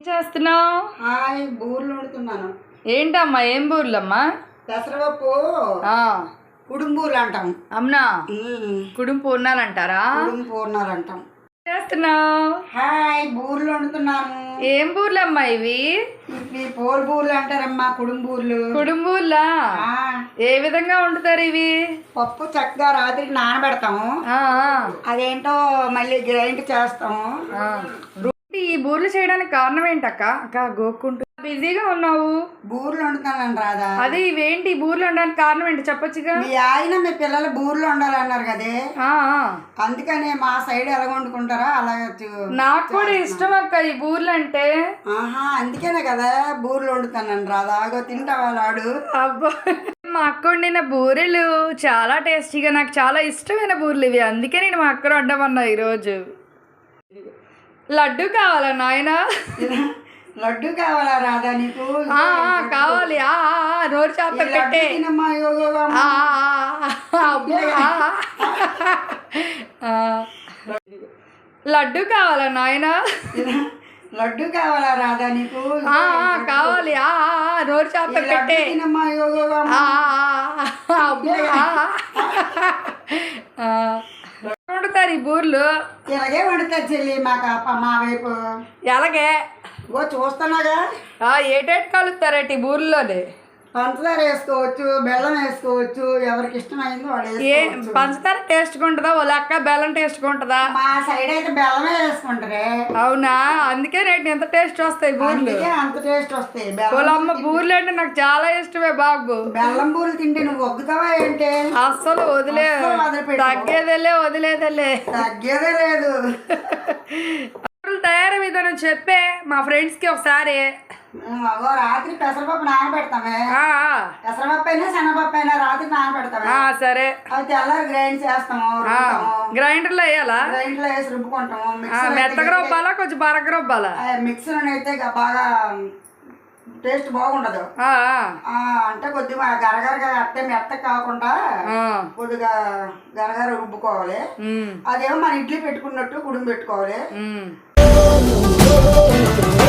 చేస్తున్నావు? బూర్లు వండుతున్నాను. ఏంటమ్మా ఏం బూర్లమ్మా? పెసరపప్పు ఆ, కుడుంబూర్లు అంటాం. అమ్నా మ్మ్. కుడుం పూర్ణాలంటారా కుడుం పూర్ణాలు అంటాం. చేస్తున్నావు? హాయ్ బూర్లు వండుతున్నాను. ఏం బూర్లమ్మా ఇవి? ఇవి పోల్ బూర్లు అంటారమ్మా కుడుంబూర్లు కుడుంబూర్లా ఏ విధంగా వండుతారు ఇవి? పప్పు చక్కగా రాత్రికి నానబెడతాము. అదేంటో మళ్ళీ గ్రైండ్ చేస్తాము. ఈ బూర్లు చేయడానికి కారణం ఏంటక్క? అక్క గోక్కుంటూ. బిజీగా ఉన్నావు. బూర్లు వండుతానని రాదా అదే ఇవేంటి? బూర్లు ఉండడానికి కారణం ఏంటి? చెప్పొచ్చుగా. మీ ఆయన మీ పిల్లలు బూర్లు వండాలన్నారు కదే. ఆ, ఆ. అందుకనే మా సైడ్ ఎలా వండుకుంటారా అలా చూ- నాకు కూడా ఇష్టం అక్క ఈ బూర్లు అంటే. ఆహా అందుకనే కదా బూర్లు వండుతానని రాదా ఆగో తింటావా లాడు? అబ్బా. మా అక్క వండిన బూరెలు చాలా టేస్టీగా నాకు చాలా ఇష్టమైన బూరెలు ఇవి. అందుకే నేను మా అక్కడ వండమన్నా ఈరోజు. లడ్డు కావాలా నాయన లడ్డు కావాలా రాదా నీకు కావాలి నోరు ఈ లడ్డు పెట్టే కావాలా నాయన లడ్డు కావాలా రాదా నీకు కావాలి నోరు లడ్డు పెట్టే అబ్బో. వండుతారు ఈ బూర్లు. ఇలాగే వండుతా చెల్లి మాకు మా వైపు. ఎలాగే? ఇగో చూస్తున్నాగా? ఏటేటి కలుపుతారటి ఈ బూర్లోనే పంచదార వేసుకోవచ్చు బెల్లం వేసుకోవచ్చు ఎవరికి ఇష్టమైందో వాళ్ళు ఏ పంచదార టేస్ట్గా ఉంటుందా? ఓ లెక్క బెల్లం టేస్ట్గా ఉంటుందా? మా సైడ్ అయితే బెల్లమే వేసుకుంటారే. అవునా? అందుకే రేటు ఎంత టేస్ట్ వస్తాయి బూర్లు? అంత టేస్ట్ వస్తాయి. బెల్లం వాళ్ళమ్మ బూర్లు అంటే నాకు చాలా ఇష్టమే బాబు. బెల్లం బూరెలు తింటే నువ్వు ఒగ్గుతావా ఏంటి? అస్సలు వదిలే. తగ్గేదేలే వదిలేదేలే. తగ్గేదే లేదు. విధానం చెప్పే మా ఫ్రెండ్స్కి ఒకసారి. మేము అగో రాత్రి పెసరపప్పు నానబెడతామే. పెసరపప్పు అయినా శనగపప్పు అయినా రాత్రి నానబెడతామే. సరే. అవి తెల్లారి గ్రైండ్ చేస్తాము రుబ్బుతాము. గ్రైండర్లో వేయాలా? గ్రైండ్లో వేసి రుబ్బుకుంటాము. మెత్తగా రుబ్బాలా? కొంచెం బరగ రుబ్బాలా? మిక్సర్ అయితే బాగా టేస్ట్ బాగుండదు. అంటే కొద్దిగా గరగరగా అట్టే మెత్త కాకుండా కొద్దిగా గరగర రుబ్బుకోవాలి. అదేమో మన ఇడ్లీ పెట్టుకున్నట్టు కుడుము పెట్టుకోవాలి. oh, oh, oh.